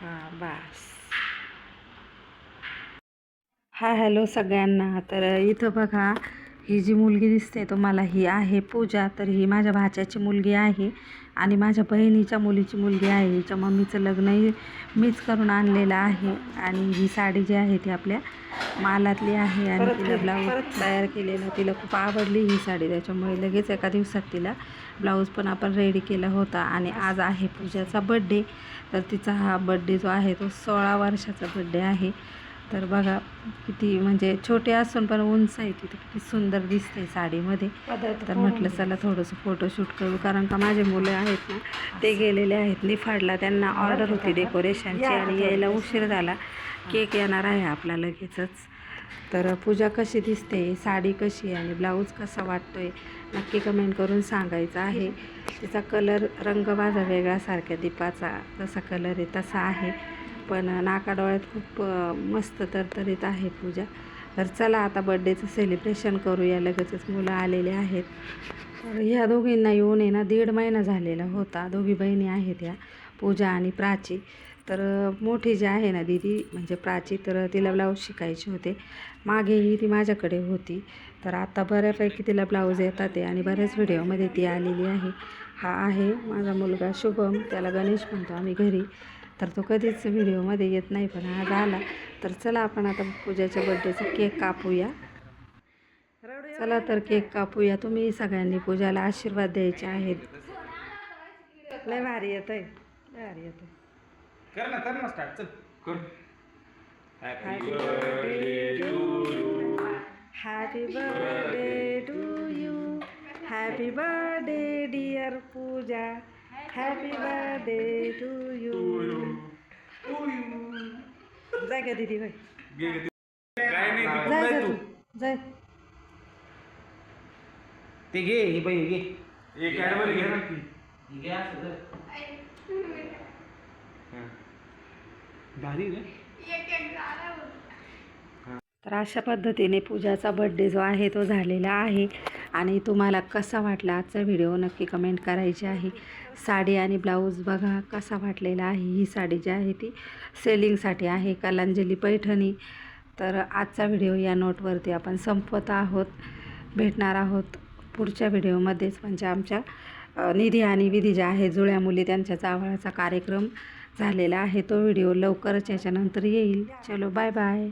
बास. हां बास हा हॅलो सगळ्यांना. तर इथं बघा ही जी मुलगी दिसते तुम्हाला ही आहे पूजा तर ही माझ्या भाच्याची मुलगी आहे आणि माझ्या बहिणीच्या मुलीची मुलगी आहे. हिच्या मम्मीचं लग्नही मीच करून आणलेलं आहे आणि ही साडी जी आहे ती आपल्या मालातली आहे आणि तिला ब्लाऊज तयार केलेला तिला खूप आवडली ही साडी. त्याच्यामुळे लगेच एका दिवसात तिला ब्लाऊज पण आपण रेडी केला होता आणि आज आहे पूजाचा बड्डे तर तिचा हा बड्डे जो आहे तो सोळा वर्षाचा बड्डे आहे. तर बघा किती म्हणजे छोटे असून पण उंच आहे ती तर किती सुंदर दिसते साडीमध्ये. तर म्हटलं चला थोडंसं फोटोशूट करू कारण का माझे मुलं आहेत ना ते गेलेले आहेत निफाडला. त्यांना ऑर्डर होती डेकोरेशनची आणि यायला उशीर झाला. केक येणार आहे आपला लगेचच. तर पूजा कशी दिसते साडी कशी आहे आणि ब्लाऊज कसा वाटतोय नक्की कमेंट करून सांगायचं आहे. तिचा कलर रंग माझा वेगळा सारख्या दीपाचा जसा कलर आहे तसा आहे. पण नाकाडोळ्यात खूप मस्त तरतरीत आहे पूजा. तर चला आता बड्डेचं सेलिब्रेशन करूया. लगेचच मुलं आलेले आहेत. तर ह्या दोघींना येऊन आहे ना दीड महिना झालेला होता. दोघी बहिणी आहेत ह्या पूजा आणि प्राची. तर मोठी जी आहे ना दीदी म्हणजे प्राची तर तिला ब्लाऊज शिकायचे होते. मागेही ती माझ्याकडे होती. तर आता बऱ्यापैकी तिला ब्लाऊज येतात आहे आणि बऱ्याच व्हिडिओमध्ये ती आलेली आहे. हा आहे माझा मुलगा शुभम. त्याला गणेश म्हणतो आम्ही घरी. तर तो कधीच व्हिडिओमध्ये येत नाही पण आज आला तर चला आपण आता पूजाच्या बड्डेचा केक कापूया. चला तर केक कापूया. तुम्ही सगळ्यांनी पूजाला आशीर्वाद द्यायचे आहेत. लय भारी येत आहे लय भारी येत कर ना कर ना स्टार्ट चल. कर. Happy birthday to you. Happy birthday to you. Happy birthday, dear Pooja. Happy birthday to you. जाय का दीदी ती. जाय का तू? जाय. ते घे ही बाई घे. एक कॅडबरी घे ना ती. घे असं धर. भारी रे तर अशा पद्धतीने पूजाचा बड्डे जो आहे तो झालेला आहे. आणि तुम्हाला कसा वाटला आजचा व्हिडिओ नक्की कमेंट करायची आहे. साडी आणि ब्लाऊज बघा कसा वाटलेला आहे. ही साडी जी आहे ती सेलिंगसाठी आहे कलांजली पैठणी. तर आजचा व्हिडिओ या नोटवरती आपण संपवत आहोत. भेटणार आहोत पुढच्या व्हिडिओमध्येच म्हणजे आमच्या निधी आणि विधी ज्या आहे जुळ्या मुली त्यांच्या जावळाचा कार्यक्रम झालेला आहे. तो व्हिडिओ लवकरच याच्यानंतर येईल. चलो बाय बाय